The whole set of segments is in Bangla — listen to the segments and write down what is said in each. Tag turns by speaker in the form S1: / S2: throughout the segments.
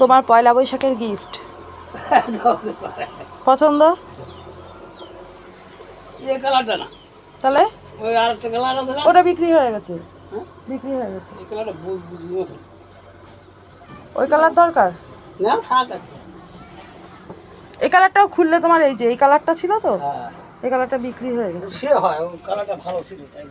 S1: তোমার পয়লা বৈশাখের গিফট পছন্দ? তাহলে? ওটা বিক্রি হয়ে গেছে।
S2: হ্যাঁ?
S1: বিক্রি হয়ে গেছে। ওই কালার দরকার?
S2: না
S1: এই কালারটাও খুললে তোমার এই যে এই কালারটা ছিল তো?
S2: হ্যাঁ।
S1: এই কালারটা বিক্রি হয়ে গেছে।
S2: সে হয় কালারটা ভালো ছিল তাই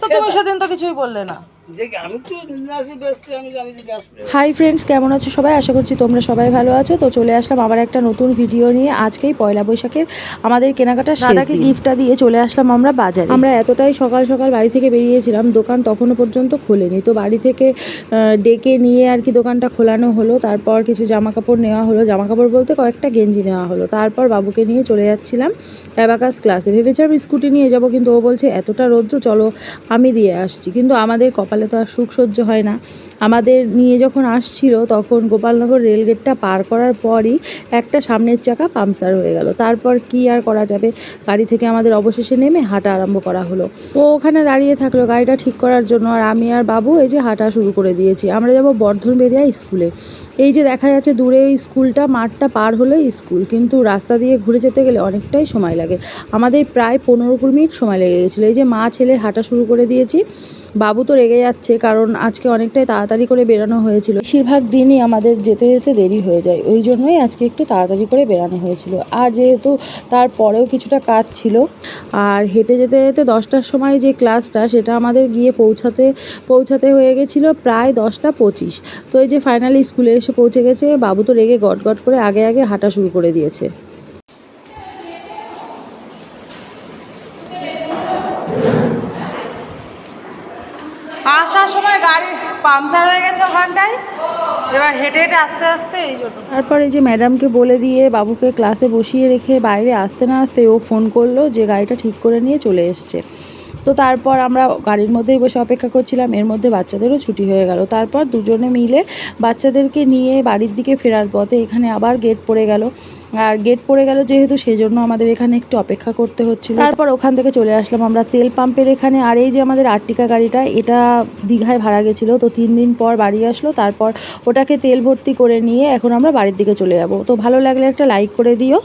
S1: তো তুমি সেদিন তো কিছুই বললে না।
S2: দেখি আমি তো নাচি ব্যস্ত আমি জানি যে ব্যস্ত।
S1: হাই ফ্রেন্ডস কেমন আছো সবাই? আশা করছি তোমরা সবাই ভালো আছো। তো চলে আসলাম আবার একটা নতুন ভিডিও নিয়ে। আজকেই পয়লা বৈশাখের আমাদের কেনাকাটা দাদাকে গিফটটা দিয়ে চলে আসলাম আমরা বাজারে। আমরা এতটাই সকাল সকাল বাড়ি থেকে বেরিয়েছিলাম দোকান তখনও পর্যন্ত খোলেনি। তো বাড়ি থেকে ডেকে নিয়ে আর কি দোকানটা খোলানো হলো। তারপর কিছু জামা কাপড় নেওয়া হলো। জামা কাপড় বলতে কয়েকটা গেঞ্জি নেওয়া হলো। তারপর বাবুকে নিয়ে চলে যাচ্ছিলাম অ্যাবাকাস ক্লাসে ভেবেছিলাম স্কুটি নিয়ে যাব কিন্তু ও বলছে এতটা রোদ্র চলো আমি দিয়ে আসছি। কিন্তু আমাদের কপালে তো আর সুখ সহ্য হয় না। আমাদের নিয়ে যখন আসছিল, তখন গোপালনগর রেলগেটটা পার করার পরই একটা সামনের চাকা পাংচার হয়ে গেল। তারপর কি আর করা যাবে? গাড়ি থেকে আমাদের অবশেষে নেমে হাঁটা আরম্ভ করা হলো। ও ওখানে দাঁড়িয়ে থাকল গাড়িটা ঠিক করার জন্য, আর আমি আর বাবু এই যে হাঁটা শুরু করে দিয়েছি। আমরা যাব বর্ধন বেরিয়া স্কুলে। এই যে দেখা যাচ্ছে, দূরে স্কুলটা, মাঠটা পার হলো স্কুল। কিন্তু রাস্তা দিয়ে ঘুরে যেতে গেলে অনেকটাই সময় লাগে। আমাদের প্রায় পনেরো কুড়ি মিনিট সময় লেগে গেছিল। এই যে মা, ছেলে হাঁটা শুরু করে দিয়েছি। বাবু তো রেগে যাচ্ছে, কারণ আজকে অনেকটাই তাড়াতাড়ি করে বেরানো হয়েছিল। বেশিরভাগ দিনই আমাদের যেতে যেতে দেরি হয়ে যায়, ওই জন্যই আজকে একটু তাড়াতাড়ি করে বেরানো হয়েছিল। আর যেহেতু তারপরেও কিছুটা কাজ ছিল, আর হেঁটে যেতে যেতে দশটার সময় যে ক্লাসটা, সেটা আমাদের গিয়ে পৌঁছাতে পৌঁছাতে হয়ে গেছিল প্রায় দশটা পঁচিশ। তো এই যে ফাইনালি স্কুলে এসে পৌঁছে গেছে, বাবু তো রেগে গট গট করে আগে আগে হাঁটা শুরু করে দিয়েছে। আসার সময় গাড়ি পাংচার হয়ে গেছে ওখানটায়। এবার হেঁটে হেঁটে আস্তে আস্তে এই জন্য। তারপরে যে ম্যাডামকে বলে দিয়ে বাবুকে ক্লাসে বসিয়ে রেখে বাইরে আসতে না আসতে ও ফোন করল যে গাড়িটা ঠিক করে নিয়ে চলে এসছে। তো তারপর আমরা গাড়ির মধ্যেই বসে অপেক্ষা করছিলাম, এর মধ্যে বাচ্চাদেরও ছুটি হয়ে গেল। তারপর দুজনে মিলে বাচ্চাদেরকে নিয়ে বাড়ির দিকে ফেরার পথে এখানে আবার গেট পড়ে গেল। আর গেট পড়ে গেল যেহেতু সেই জন্য আমাদের এখানে একটু অপেক্ষা করতে হচ্ছিল। তারপর ওখান থেকে চলে আসলাম আমরা তেল পাম্পের এখানে। আর এই যে আমাদের আর্টিকা গাড়িটা, এটা দীঘায় ভাড়া গেছিল। তো তিন দিন পর বাড়ি আসলো, তারপর ওটাকে তেল ভর্তি করে নিয়ে এখন আমরা বাড়ির দিকে চলে যাব। তো ভালো লাগলে একটা লাইক করে দিও।